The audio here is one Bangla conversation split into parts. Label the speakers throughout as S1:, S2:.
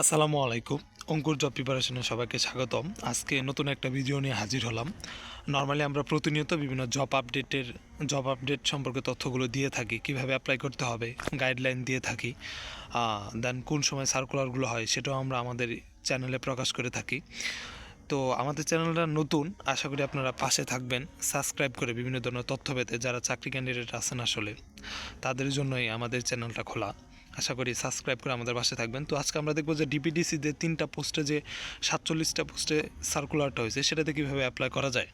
S1: আসসালামু আলাইকুম। অঙ্কুর জব প্রিপারেশনে সবাইকে স্বাগতম। আজকে নতুন একটা ভিডিও নিয়ে হাজির হলাম। নর্মালি আমরা প্রতিনিয়ত বিভিন্ন জব আপডেটের জব আপডেট সম্পর্কে তথ্যগুলো দিয়ে থাকি, কীভাবে অ্যাপ্লাই করতে হবে গাইডলাইন দিয়ে থাকি দেন কোন সময় সার্কুলারগুলো হয় সেটাও আমরা আমাদের চ্যানেলে প্রকাশ করে থাকি। তো আমাদের চ্যানেলটা নতুন, আশা করি আপনারা পাশে থাকবেন। সাবস্ক্রাইব করে বিভিন্ন ধরনের তথ্য পেতে যারা চাকরি ক্যান্ডিডেট আছেন আসলে, তাদের জন্যই আমাদের চ্যানেলটা খোলা। আশা করি সাবস্ক্রাইব করে আমাদের পাশে থাকবেন। তো আজকে আমরা দেখব যে ডিপিডিসিতে তিনটা পোস্টে যে সাতচল্লিশটা পোস্টে সার্কুলারটা হয়েছে, সেটাতে কীভাবে অ্যাপ্লাই করা যায়?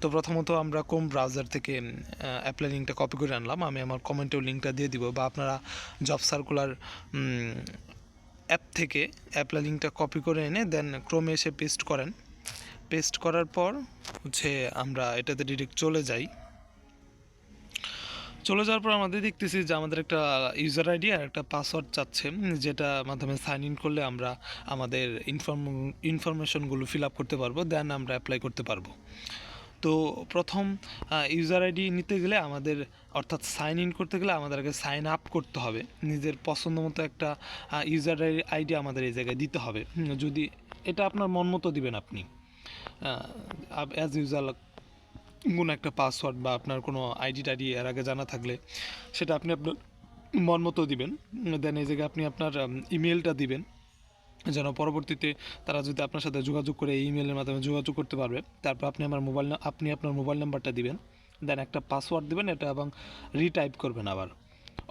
S1: তো প্রথমত আমরা কোন ব্রাউজার থেকে অ্যাপ্লাই লিঙ্কটা কপি করে আনলাম। আমি আমার কমেন্টেও লিঙ্কটা দিয়ে দিব বা আপনারা জব সার্কুলার অ্যাপ থেকে অ্যাপ্লাই লিঙ্কটা কপি করে এনে দেন ক্রমে এসে পেস্ট করেন। পেস্ট করার পর হচ্ছে আমরা এটাতে ডিরেক্ট চলে যাই। চলে যাওয়ার পর আমাদের দেখতেছি যে আমাদের একটা ইউজার আইডি আর একটা পাসওয়ার্ড চাচ্ছে যেটা মাধ্যমে সাইন ইন করলে আমরা আমাদের ইনফর্ম ইনফরমেশনগুলো ফিল আপ করতে পারব দেন আমরা অ্যাপ্লাই করতে পারব। তো প্রথম ইউজার আইডি নিতে গেলে আমাদের, অর্থাৎ সাইন ইন করতে গেলে আমাদের আগে সাইন আপ করতে হবে। নিজের পছন্দ মতো একটা ইউজার আইডি আমাদের এই জায়গায় দিতে হবে। যদি, এটা আপনার মন মতো দিবেন আপনি। অ্যাজ ইউজাল কোনো একটা পাসওয়ার্ড বা আপনার কোনো আইডি টাইডি এর আগে জানা থাকলে সেটা আপনি আপনার মন মতো দিবেন। দেন এই জায়গায় আপনি আপনার ইমেলটা দিবেন। যেন পরবর্তীতে তারা যদি আপনার সাথে যোগাযোগ করে ইমেলের মাধ্যমে যোগাযোগ করতে পারবে, তারপর আপনি আমার মোবাইল আপনি আপনার মোবাইল নাম্বারটা দিবেন। দেন একটা পাসওয়ার্ড দেবেন, এটা এবং রিটাইপ করবেন আবার।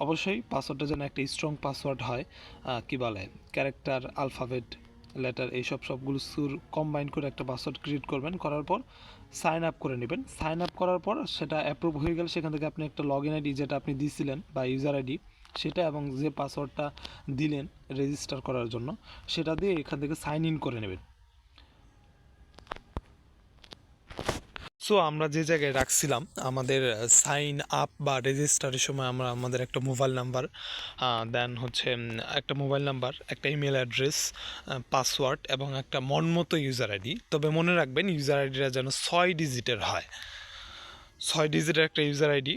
S1: অবশ্যই পাসওয়ার্ডটা যেন একটা স্ট্রং পাসওয়ার্ড হয় কি বলে ক্যারেক্টার আলফাবেট লেটার এইসব সবগুলো সুর কম্বাইন করে একটা পাসওয়ার্ড ক্রিয়েট করবেন, করার পর সাইন আপ করে নেবেন। সাইন আপ করার পর সেটা অ্যাপ্রুভ হয়ে গেলে সেখান থেকে আপনি একটা লগ ইন আইডি যেটা আপনি দিয়েছিলেন বা ইউজার আইডি সেটা এবং যে পাসওয়ার্ডটা দিলেন রেজিস্টার করার জন্য, সেটা দিয়ে এখান থেকে সাইন ইন করে নেবেন। সো আমরা যে জায়গায় রাখছিলাম, আমাদের সাইন আপ বা রেজিস্টারের সময় আমরা আমাদের একটা মোবাইল নাম্বার দেন হচ্ছে একটা মোবাইল নাম্বার একটা ইমেল অ্যাড্রেস পাসওয়ার্ড এবং একটা মনমতো ইউজার আইডি তবে মনে রাখবেন ইউজার আইডিটা যেন ছয় ডিজিটের হয়। ছয় ডিজিটের একটা ইউজার আইডি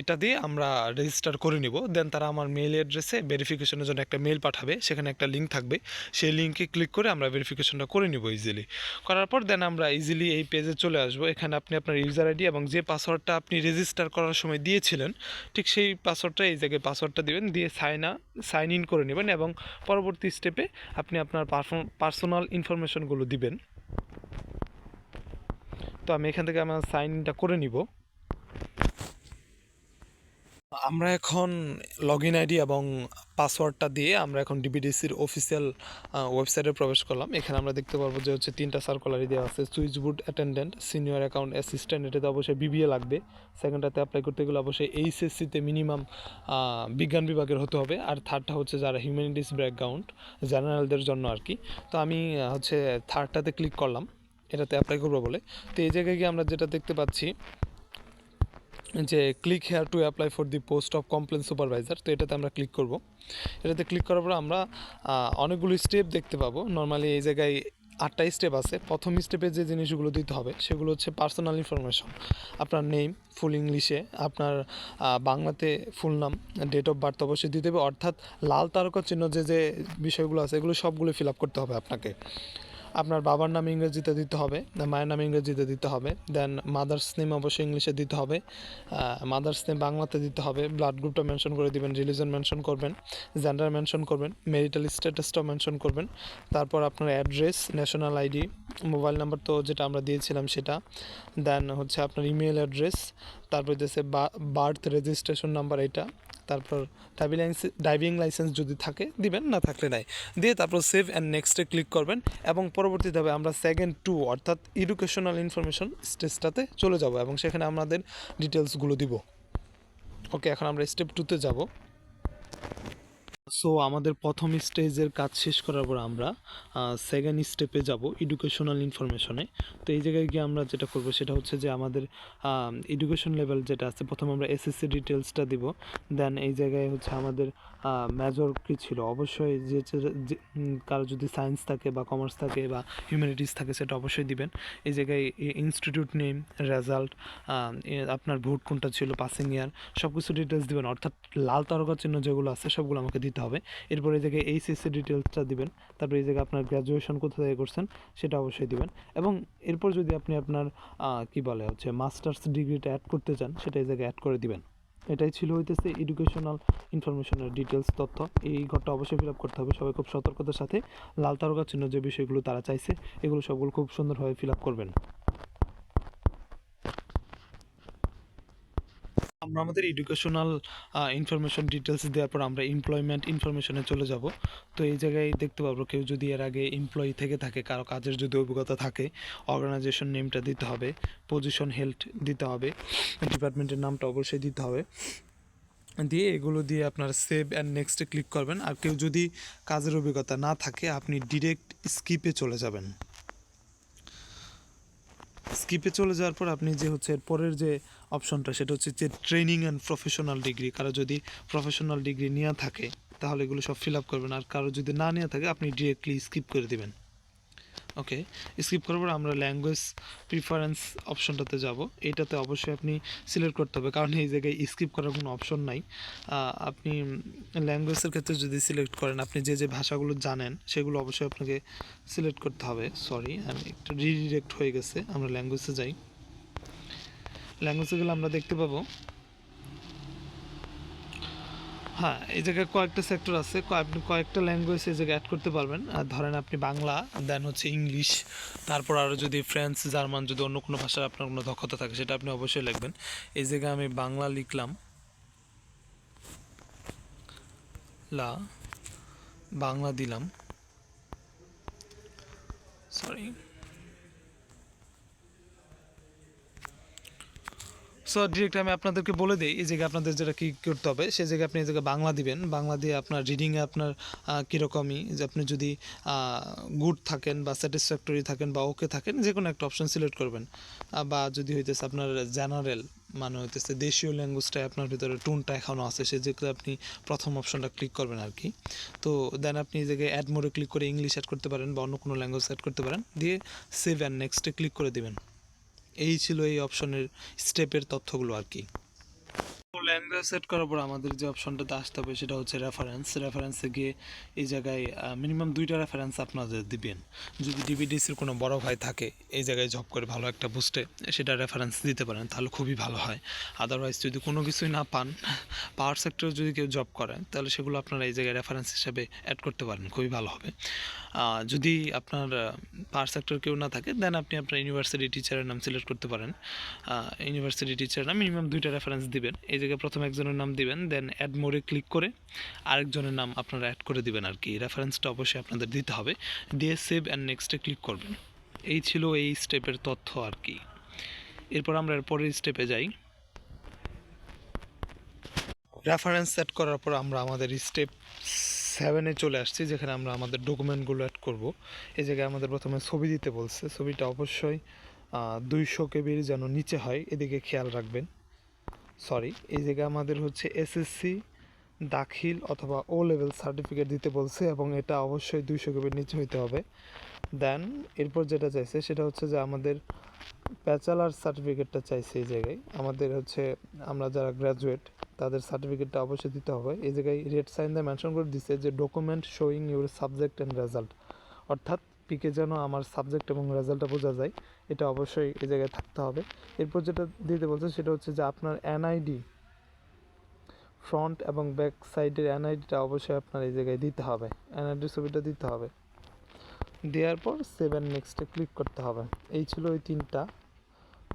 S1: এটা দিয়ে আমরা রেজিস্টার করে নিব। দেন তারা আমার মেইল অ্যাড্রেসে ভেরিফিকেশনের জন্য একটা মেল পাঠাবে, সেখানে একটা লিঙ্ক থাকবে। সেই লিঙ্কে ক্লিক করে আমরা ভেরিফিকেশনটা করে নিব ইজিলি করার পর দেন আমরা ইজিলি এই পেজে চলে আসব। এখানে আপনি আপনার ইউজার আইডি এবং যে পাসওয়ার্ডটা আপনি রেজিস্টার করার সময় দিয়েছিলেন, ঠিক সেই পাসওয়ার্ডটা এই জায়গায় পাসওয়ার্ডটা দিবেন, দিয়ে সাইন সাইন ইন করে নেবেন এবং পরবর্তী স্টেপে আপনি আপনার পার্সোনাল ইনফরমেশনগুলো দিবেন। তো আমি এখান থেকে আমার সাইন ইনটা করে নিব। আমরা এখন লগ ইন আইডি এবং পাসওয়ার্ডটা দিয়ে আমরা এখন ডিবিডিসির অফিসিয়াল ওয়েবসাইটে প্রবেশ করলাম। এখানে আমরা দেখতে পারব যে হচ্ছে তিনটা সার্কুলারই দেওয়া আছে switch board attendant senior account assistant এটাতে অবশ্যই বিবিএ লাগবে। সেকেন্ডটাতে অ্যাপ্লাই করতে গেলে অবশ্যই এইচএসসিতে মিনিমাম বিজ্ঞান বিভাগের হতে হবে। আর থার্ডটা হচ্ছে যারা হিউম্যানিটিস ব্যাকগ্রাউন্ড জেনারেলদের জন্য আর কি। তো আমি হচ্ছে থার্ডটাতে ক্লিক করলাম। এটাতে অ্যাপ্লাই করব বলে। তো এই জায়গায় গিয়ে আমরা যেটা দেখতে পাচ্ছি, যে click here to apply for the post of complain supervisor তো এটাতে আমরা ক্লিক করব। এটাতে ক্লিক করার পর আমরা অনেকগুলো স্টেপ দেখতে পাবো। নর্মালি এই জায়গায় আটটা স্টেপ আছে। প্রথম স্টেপে যে জিনিসগুলো দিতে হবে, সেগুলো হচ্ছে পার্সোনাল ইনফরমেশন আপনার নেম ফুল ইংলিশে আপনার বাংলাতে ফুল নাম ডেট অফ বার্থ অবশ্যই দিতে হবে। অর্থাৎ লাল তারকা চিহ্ন যে যে বিষয়গুলো আছে, এগুলো সবগুলো ফিল আপ করতে হবে আপনাকে। আপনার বাবার নাম ইংরেজিতে দিতে হবে মায়ের নাম ইংরেজিতে দিতে হবে দেন মাদার্স নেম অবশ্যই ইংলিশে দিতে হবে মাদার্স নেম বাংলাতে দিতে হবে ব্লাড গ্রুপটা মেনশন করে দিবেন রিলিজন মেনশন করবেন জেন্ডার মেনশন করবেন মেরিটাল স্ট্যাটাসটাও মেনশন করবেন, তারপর আপনার address national ID mobile number তো যেটা আমরা দিয়েছিলাম সেটা। দেন হচ্ছে আপনার ইমেল অ্যাড্রেস তারপর দিয়েছে বার্থ রেজিস্ট্রেশন নাম্বার এটা, তারপর ড্রাইভিং লাইসেন্স ড্রাইভিং লাইসেন্স যদি থাকে, দিবেন, না থাকলে নাই। দিয়ে তারপর সেভ অ্যান্ড নেক্সটে ক্লিক করবেন এবং পরবর্তীতে আমরা সেকেন্ড টু অর্থাৎ এডুকেশনাল ইনফরমেশন স্টেজটাতে চলে যাব এবং সেখানে আমাদের ডিটেলসগুলো দিব। ওকে এখন আমরা স্টেপ টুতে যাব। সো আমাদের প্রথম স্টেজের কাজ শেষ করার পর আমরা সেকেন্ড স্টেপে যাব এডুকেশনাল ইনফরমেশনে তো এই জায়গায় গিয়ে আমরা যেটা করব সেটা হচ্ছে যে আমাদের এডুকেশন লেভেল যেটা আছে, প্রথম আমরা এসএসসি ডিটেলসটা দিব। দেন এই জায়গায় হচ্ছে আমাদের মেজর কী ছিল? অবশ্যই যে কারও যদি সায়েন্স থাকে বা কমার্স থাকে বা হিউম্যানিটিস থাকে সেটা অবশ্যই দিবেন। এই জায়গায় ইনস্টিটিউট নেম রেজাল্ট আপনার ভোট কোনটা ছিল পাসিং ইয়ার সব কিছু ডিটেলস দিবেন। অর্থাৎ লাল তারকা চিহ্ন যেগুলো আছে, সবগুলো আমাকে দিতে হবে। এরপরে এই জায়গায় এইচএসসি ডিটেলসটা দিবেন। তারপরে এই জায়গায় আপনার গ্র্যাজুয়েশন কোথা থেকে করছেন সেটা অবশ্যই দিবেন। এবং এরপর যদি আপনি আপনার কি বলে হচ্ছে মাস্টার্স ডিগ্রিটা অ্যাড করতে চান, সেটা এই জায়গায় অ্যাড করে দিবেন। এটাই ছিল হইতেছে এডুকেশনাল ইনফরমেশনের ডিটেলস তথ্য। এই ঘরটা অবশ্যই ফিল আপ করতে হবে। সবাই খুব সতর্কতার সাথে লাল তারকা চিহ্ন যে বিষয়গুলো তারা চাইছে, এগুলো সবগুলো খুব সুন্দরভাবে ফিল আপ করবেন। আমরা আমাদের এডুকেশনাল ইনফরমেশন ডিটেলস দেওয়ার পর আমরা এমপ্লয়মেন্ট ইনফরমেশনে চলে যাব। তো এই জায়গায় দেখতে পাবো কেউ যদি এর আগে এমপ্লয়ি থেকে থাকে, কারও কাজের যদি অভিজ্ঞতা থাকে অর্গানাইজেশন নেমটা দিতে হবে পজিশন হেল্প দিতে হবে ডিপার্টমেন্টের নামটা অবশ্যই দিতে হবে। দিয়ে এগুলো দিয়ে আপনার সেভ অ্যান্ড নেক্সটে ক্লিক করবেন। আর কেউ যদি কাজের অভিজ্ঞতা না থাকে, আপনি ডিরেক্ট স্কিপে চলে যাবেন। স্কিপে চলে যাওয়ার পর আপনি যে হচ্ছে এর পরের যে অপশনটা সেটা হচ্ছে যে ট্রেনিং অ্যান্ড প্রফেশনাল ডিগ্রি কারও যদি প্রফেশনাল ডিগ্রি নেওয়া থাকে, তাহলে এগুলো সব ফিল আপ করবেন। আর কারও যদি না নেওয়া থাকে, আপনি ডিরেক্টলি স্কিপ করে দিবেন। ওকে স্কিপ করার পর আমরা ল্যাঙ্গুয়েজ প্রিফারেন্স অপশনটাতে যাব। এইটাতে অবশ্যই আপনি সিলেক্ট করতে হবে, কারণ এই জায়গায় স্কিপ করার কোনো অপশন নাই। আপনি ল্যাঙ্গুয়েজের ক্ষেত্রে যদি সিলেক্ট করেন, আপনি যে যে ভাষাগুলো জানেন, সেগুলো অবশ্যই আপনাকে সিলেক্ট করতে হবে। সরি আমি একটু রিডিরেক্ট হয়ে গেছে, আমরা ল্যাঙ্গুয়েজে যাই। ল্যাঙ্গুয়েজে গেলে আমরা দেখতে পাবো হ্যাঁ এই জায়গায় কয়েকটা সেক্টর আছে। আপনি কয়েকটা ল্যাঙ্গুয়েজ এই জায়গায় অ্যাড করতে পারবেন। আর ধরেন আপনি বাংলা দেন হচ্ছে ইংলিশ তারপর আরও যদি ফ্রেঞ্চ জার্মান যদি অন্য কোনো ভাষার আপনার কোনো দক্ষতা থাকে, সেটা আপনি অবশ্যই লিখবেন। এই জায়গায় আমি বাংলা লিখলাম। লা, বাংলা দিলাম। সরি সো ডিরেক্ট আমি আপনাদেরকে বলে দিই, এই জায়গায় আপনাদের যেটা কী করতে হবে, সেই জায়গায় আপনি এই জায়গায় বাংলা দিবেন। বাংলা দিয়ে আপনার রিডিংয়ে আপনার কীরকমই, যে আপনি যদি গুড থাকেন বা স্যাটিসফ্যাক্টরি থাকেন বা ওকে থাকেন যে কোনো একটা অপশন সিলেক্ট করবেন। বা যদি হইতেছে আপনার জেনারেল মানে হইতেছে দেশীয় ল্যাঙ্গুয়েজটাই আপনার ভিতরে টুনটা এখনও আছে সে যেগুলো আপনি প্রথম অপশনটা ক্লিক করবেন আর কি তো দেন আপনি এই জায়গায় অ্যাড মোডে ক্লিক করে ইংলিশ অ্যাড করতে পারেন বা অন্য কোনো ল্যাঙ্গুয়েজ অ্যাড করতে পারেন, দিয়ে সেভ অ্যান্ড নেক্সটে ক্লিক করে দিবেন। এই ছিল এই অপশনের স্টেপের তথ্যগুলো আর কি। ল্যাঙ্গুয়েজ সেট করার পর আমাদের যে অপশনটাতে আসতে হবে সেটা হচ্ছে রেফারেন্স রেফারেন্সে গিয়ে এই জায়গায় মিনিমাম দুইটা রেফারেন্স আপনাদের দিবেন। যদি ডিবিডিসির কোনো বড় ভাই থাকে, এই জায়গায় জব করে ভালো একটা বুস্টে সেটা রেফারেন্স দিতে পারেন, তাহলে খুবই ভালো হয়। আদারওয়াইজ যদি কোনো কিছুই না পান পাওয়ার সেক্টরে যদি কেউ জব করে, তাহলে সেগুলো আপনারা এই জায়গায় রেফারেন্স হিসেবে অ্যাড করতে পারেন, খুবই ভালো হবে। যদি আপনার পাওয়ার সেক্টর কেউ না থাকে দেন আপনি আপনার ইউনিভার্সিটি টিচারের নাম সিলেক্ট করতে পারেন। ইউনিভার্সিটি টিচারের নাম মিনিমাম দুইটা রেফারেন্স দিবেন। এই জায়গায় প্রথম একজনের নাম দিবেন দেন অ্যাড মোডে ক্লিক করে আরেকজনের নাম আপনারা অ্যাড করে দিবেন আর কি। রেফারেন্সটা অবশ্যই আপনাদের দিতে হবে। দিয়ে সেভ অ্যান্ড নেক্সটে ক্লিক করবেন। এই ছিল এই স্টেপের তথ্য আর কি। এরপর আমরা এর পরের স্টেপে যাই। রেফারেন্স সেট করার পর আমরা আমাদের স্টেপ সেভেনে চলে আসছি, যেখানে আমরা আমাদের ডকুমেন্টগুলো অ্যাড করব। এই জায়গায় আমাদের প্রথমে ছবি দিতে বলছে। ছবিটা অবশ্যই দুইশো কেবির যেন নিচে হয়, এদিকে খেয়াল রাখবেন। সরি, এই জায়গায় আমাদের হচ্ছে এসএসসি দাখিল অথবা ও লেভেল সার্টিফিকেট দিতে বলছে এবং এটা অবশ্যই দুইশো কেবির নিচে হইতে হবে। দেন এরপর যেটা চাইছে সেটা হচ্ছে যে আমাদের ব্যাচেলার সার্টিফিকেটটা চাইছে এই জায়গায়। আমাদের হচ্ছে, আমরা যারা গ্র্যাজুয়েট তাদের সার্টিফিকেটটা অবশ্যই দিতে হবে। এই জায়গায় রেড সাইন দিয়ে মেনশন করে দিচ্ছে যে document showing your subject and result অর্থাৎ পিকে যেন আমার সাবজেক্ট এবং রেজাল্টটা বোঝা যায়, এটা অবশ্যই এই জায়গায় থাকতে হবে। এরপর যেটা দিতে বলছে সেটা হচ্ছে যে আপনার এনআইডি ফ্রন্ট এবং ব্যাক সাইডের এনআইডিটা অবশ্যই আপনার এই জায়গায় দিতে হবে। এনআইডি ছবিটা দিতে হবে। দেওয়ার পর সেভেন নেক্সটে ক্লিক করতে হবে। এই ছিল ওই তিনটা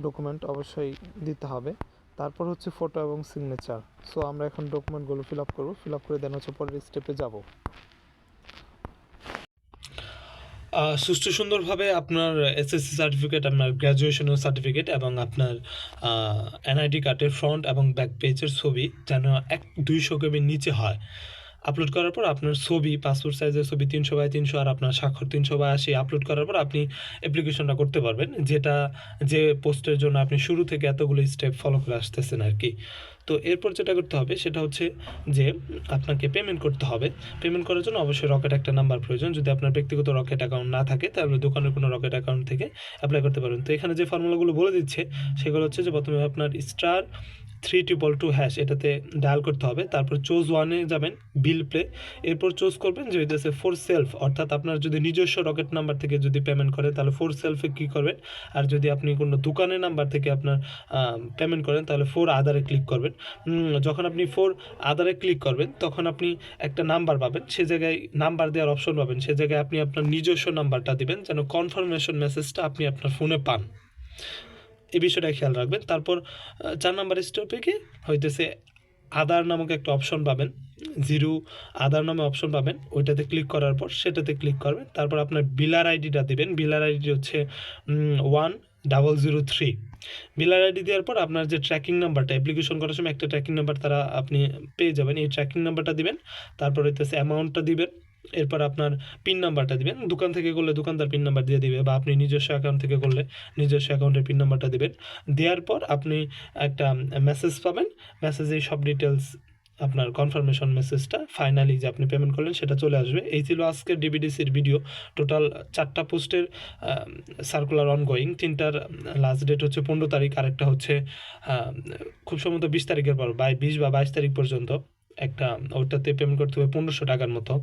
S1: ডকুমেন্ট অবশ্যই দিতে হবে। তারপর হচ্ছে ফটো এবং সিগনেচার সো আমরা এখন ডকুমেন্টগুলো ফিল আপ করব। ফিল আপ করে দেন হচ্ছে পরের স্টেপে যাব। সুষ্ঠু সুন্দরভাবে আপনার এসএসসি সার্টিফিকেট আপনার গ্র্যাজুয়েশনের সার্টিফিকেট এবং আপনার এনআইডি কার্ডের ফ্রন্ট এবং ব্যাক পেজের ছবি যেন এক দুইশো কেবির নিচে হয়। আপলোড করার পর আপনার ছবি পাসপোর্ট সাইজের ছবি তিনশো বাই তিনশো আর আপনার স্বাক্ষর তিনশো বাই আশি আপলোড করার পর আপনি অ্যাপ্লিকেশনটা করতে পারবেন। যেটা যে পোস্টের জন্য আপনি শুরু থেকে এতগুলো স্টেপ ফলো করে আসতেছেন আর কি। তো এরপর যেটা করতে হবে, সেটা হচ্ছে যে আপনাকে পেমেন্ট করতে হবে। পেমেন্ট করার জন্য অবশ্যই রকেট একটা নাম্বার প্রয়োজন। যদি আপনার ব্যক্তিগত রকেট অ্যাকাউন্ট না থাকে, তাহলে দোকানের কোনো রকেট অ্যাকাউন্ট থেকে অ্যাপ্লাই করতে পারেন। তো এখানে যে ফর্মুলাগুলো বলে দিচ্ছে, সেগুলো হচ্ছে যে প্রথমে আপনার star three triple two hash এটাতে ডায়াল করতে হবে। তারপর চোজ ওয়ানে যাবেন বিল প্লে এরপর চোজ করবেন যে হইতেছে ফোর সেলফ অর্থাৎ আপনার যদি নিজস্ব রকেট নাম্বার থেকে যদি পেমেন্ট করে, তাহলে ফোর সেলফে কী করবেন? আর যদি আপনি কোনো দোকানের নাম্বার থেকে আপনার পেমেন্ট করেন, তাহলে ফোর আদারে ক্লিক করবেন। যখন আপনি ফোর আদারে ক্লিক করবেন, তখন আপনি একটা নাম্বার পাবেন। সে জায়গায় নাম্বার দেওয়ার অপশন পাবেন। সে জায়গায় আপনি আপনার নিজস্ব নাম্বারটা দিবেন, যেন কনফার্মেশন মেসেজটা আপনি আপনার ফোনে পান। এই বিষয়টা খেয়াল রাখবেন। তারপর চার নাম্বার স্টেপে হইতেছে আদার নামক একটা অপশন পাবেন। জিরো আদার নামে অপশন পাবেন। ওইটাতে ক্লিক করার পর সেটাতে ক্লিক করবেন। তারপর আপনার বিলার আইডিটা দিবেন। বিলার আইডি হচ্ছে one double zero three biller ID দেওয়ার পর আপনার যে ট্র্যাকিং নাম্বারটা অ্যাপ্লিকেশন করার সময় একটা ট্র্যাকিং নাম্বার তারা আপনি পেয়ে যাবেন। এই ট্র্যাকিং নাম্বারটা দিবেন। তারপর হইতেছে অ্যামাউন্টটা দিবেন। এরপর আপনার পিন নাম্বারটা দিবেন। দোকান থেকে করলে দোকানদার পিন নাম্বার দিয়ে দিবে বা আপনি নিজস্ব অ্যাকাউন্ট থেকে করলে নিজস্ব অ্যাকাউন্টের পিন নাম্বারটা দিবেন। দেওয়ার পর আপনি একটা মেসেজ পাবেন। মেসেজে সব ডিটেলস আপনার কনফার্মেশন মেসেজটা ফাইনালি যে আপনি পেমেন্ট করলেন সেটা চলে আসবে। এই ছিল আজকের ডিবিডিসির ভিডিও টোটাল চারটা পোস্টের সার্কুলার অনগোয়িং তিনটার লাস্ট ডেট হচ্ছে পনেরো তারিখ। আরেকটা হচ্ছে খুব সম্ভবত বিশ তারিখের পর বাই বিশ বা বাইশ তারিখ পর্যন্ত। একটা, ওটাতে পেমেন্ট করতে হবে পনেরোশো টাকার মতো।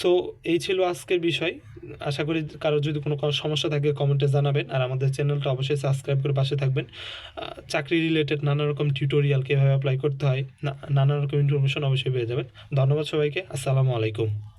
S1: সো এই ছিল আজকের বিষয়। আশা করি কারও যদি কোনো সমস্যা থাকে কমেন্টে জানাবেন। আর আমাদের চ্যানেলটা অবশ্যই সাবস্ক্রাইব করে পাশে থাকবেন। চাকরি রিলেটেড নানা রকম টিউটোরিয়াল কীভাবে অ্যাপ্লাই করতে হয় নানা রকম ইনফরমেশন অবশ্যই পেয়ে যাবেন। ধন্যবাদ সবাইকে। আসসালামু আলাইকুম।